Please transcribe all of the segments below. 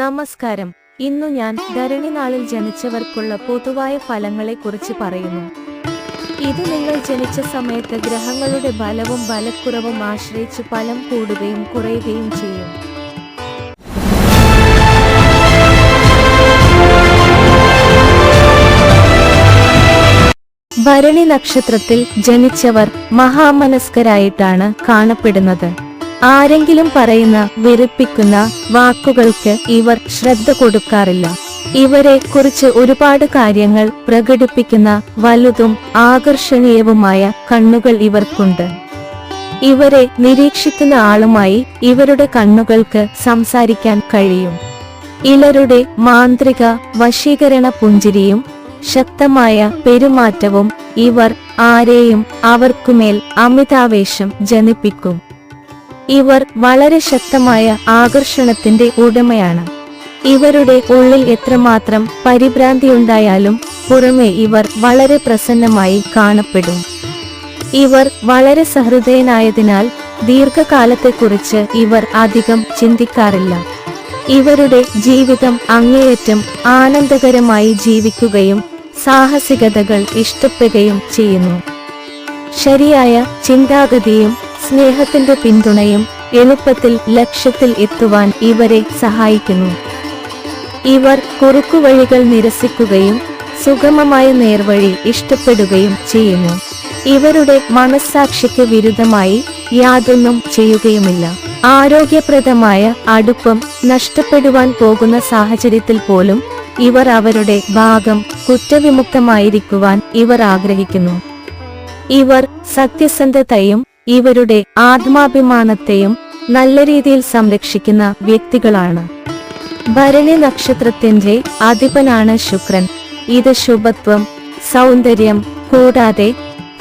നമസ്കാരം. ഇന്നു ഞാൻ ധരണി നാളിൽ ജനിച്ചവർക്കുള്ള പൊതുവായ ഫലങ്ങളെ കുറിച്ച് പറയുന്നു. ഇത് നിങ്ങൾ ജനിച്ച സമയത്ത് ഗ്രഹങ്ങളുടെ ബലവും ബലക്കുറവും ആശ്രയിച്ച് ഫലം കൂടുകയും കുറയുകയും ചെയ്യും. ഭരണി നക്ഷത്രത്തിൽ ജനിച്ചവർ മഹാമനസ്കരായിട്ടാണ് കാണപ്പെടുന്നത്. ആരെങ്കിലും പറയുന്ന വെറുപ്പിക്കുന്ന വാക്കുകൾക്ക് ഇവർ ശ്രദ്ധ കൊടുക്കാറില്ല. ഇവരെ കുറിച്ച് ഒരുപാട് കാര്യങ്ങൾ പ്രകടിപ്പിക്കുന്ന വലുതും ആകർഷണീയവുമായ കണ്ണുകൾ ഇവർക്കുണ്ട്. ഇവരെ നിരീക്ഷിക്കുന്ന ആളുമായി ഇവരുടെ കണ്ണുകൾക്ക് സംസാരിക്കാൻ കഴിയും. ഇലരുടെ മാന്ത്രിക വശീകരണ പുഞ്ചിരിയും ശക്തമായ പെരുമാറ്റവും ഇവർ ആരെയും അവർക്കുമേൽ അമിതാവേശം ജനിപ്പിക്കും. ഇവർ വളരെ ശക്തമായ ആകർഷണത്തിന്റെ ഉടമയാണ്. ഇവരുടെ ഉള്ളിൽ എത്രമാത്രം പരിഭ്രാന്തിയുണ്ടായാലും പുറമെ ഇവർ വളരെ പ്രസന്നമായി കാണപ്പെടും. ഇവർ വളരെ സഹൃദയനായതിനാൽ ദീർഘകാലത്തെക്കുറിച്ച് ഇവർ അധികം ചിന്തിക്കാറില്ല. ഇവരുടെ ജീവിതം അങ്ങേയറ്റം ആനന്ദകരമായി ജീവിക്കുകയും സാഹസികതകൾ ഇഷ്ടപ്പെടുകയും ചെയ്യുന്നു. ശരിയായ ചിന്താഗതിയും സ്നേഹത്തിന്റെ പിന്തുണയും എളുപ്പത്തിൽ ലക്ഷ്യത്തിൽ എത്തുവാൻ ഇവരെ സഹായിക്കുന്നു. ഇവർ കുറുക്കുവഴികൾ നിരസിക്കുകയും സുഗമമായ നേർവഴി ഇഷ്ടപ്പെടുകയും ചെയ്യുന്നു. ഇവരുടെ മനസ്സാക്ഷിക്ക് വിരുദ്ധമായി യാതൊന്നും ചെയ്യുകയുമില്ല. ആരോഗ്യപ്രദമായ അടുപ്പം നഷ്ടപ്പെടുവാൻ പോകുന്ന സാഹചര്യത്തിൽ പോലും ഇവർ അവരുടെ ഭാഗം കുറ്റവിമുക്തമായിരിക്കുവാൻ ഇവർ ആഗ്രഹിക്കുന്നു. ഇവർ സത്യസന്ധതയും ഇവരുടെ ആത്മാഭിമാനത്തെയും നല്ല രീതിയിൽ സംരക്ഷിക്കുന്ന വ്യക്തികളാണ്. ഭരണി നക്ഷത്രത്തിന്റെ അധിപനാണ് ശുക്രൻ. ഇത് ശുഭത്വം സൗന്ദര്യം കൂടാതെ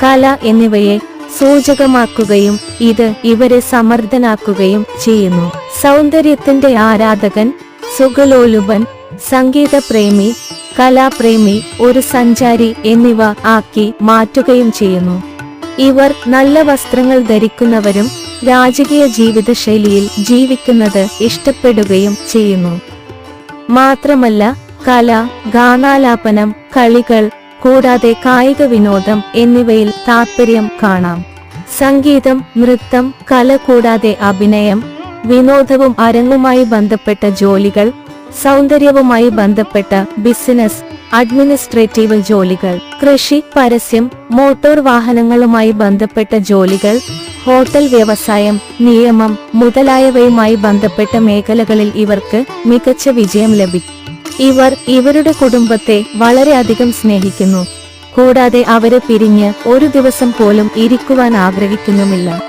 കല എന്നിവയെ സൂചകമാക്കുകയും ഇത് ഇവരെ സമർത്ഥനാക്കുകയും ചെയ്യുന്നു. സൗന്ദര്യത്തിന്റെ ആരാധകൻ സുഖലോലുപൻ സംഗീതപ്രേമി കലാപ്രേമി ഒരു സഞ്ചാരി എന്നിവ ആക്കി മാറ്റുകയും ചെയ്യുന്നു. ഇവർ നല്ല വസ്ത്രങ്ങൾ ധരിക്കുന്നവരും രാജകീയ ജീവിതശൈലിയിൽ ജീവിക്കുന്നത് ഇഷ്ടപ്പെടുകയും ചെയ്യുന്നു. മാത്രമല്ല കല ഗാനാലാപനം കളികൾ കൂടാതെ കായിക വിനോദം എന്നിവയിൽ താൽപ്പര്യം കാണാം. സംഗീതം നൃത്തം കല കൂടാതെ അഭിനയം വിനോദവും അരങ്ങുമായി ബന്ധപ്പെട്ട ജോലികൾ സൗന്ദര്യവുമായി ബന്ധപ്പെട്ട ബിസിനസ് അഡ്മിനിസ്ട്രേറ്റീവ് ജോലികൾ കൃഷി പരസ്യം മോട്ടോർ വാഹനങ്ങളുമായി ബന്ധപ്പെട്ട ജോലികൾ ഹോട്ടൽ വ്യവസായം നിയമം മുതലായവയുമായി ബന്ധപ്പെട്ട മേഖലകളിൽ ഇവർക്ക് മികച്ച വിജയം ലഭിക്കും ഇവർ ഇവരുടെ കുടുംബത്തെ വളരെയധികം സ്നേഹിക്കുന്നു. കൂടാതെ അവരെ പിരിഞ്ഞ് ഒരു ദിവസം പോലും ഇരിക്കുവാൻ ആഗ്രഹിക്കുന്നുമില്ല.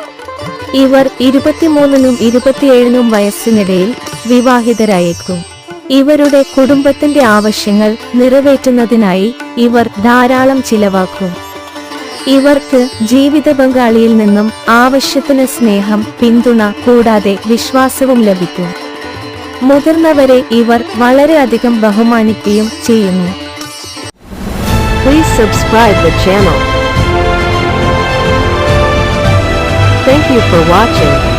ഇവർ ഇരുപത്തിമൂന്നിനും ഇരുപത്തിയേഴിനും വയസ്സിനിടയിൽ വിവാഹിതരായേക്കും. ഇവരുടെ കുടുംബത്തിന്റെ ആവശ്യങ്ങൾ നിറവേറ്റുന്നതിനായി ഇവർ ധാരാളം ചിലവാക്കും ഇവർക്ക് ജീവിത പങ്കാളിയിൽ നിന്നും ആവശ്യത്തിന് സ്നേഹം പിന്തുണ കൂടാതെ വിശ്വാസവും ലഭിക്കും മുതിർന്നവരെ ഇവർ വളരെയധികം ബഹുമാനിക്കുകയും ചെയ്യുന്നു Please subscribe the channel. Thank you for watching.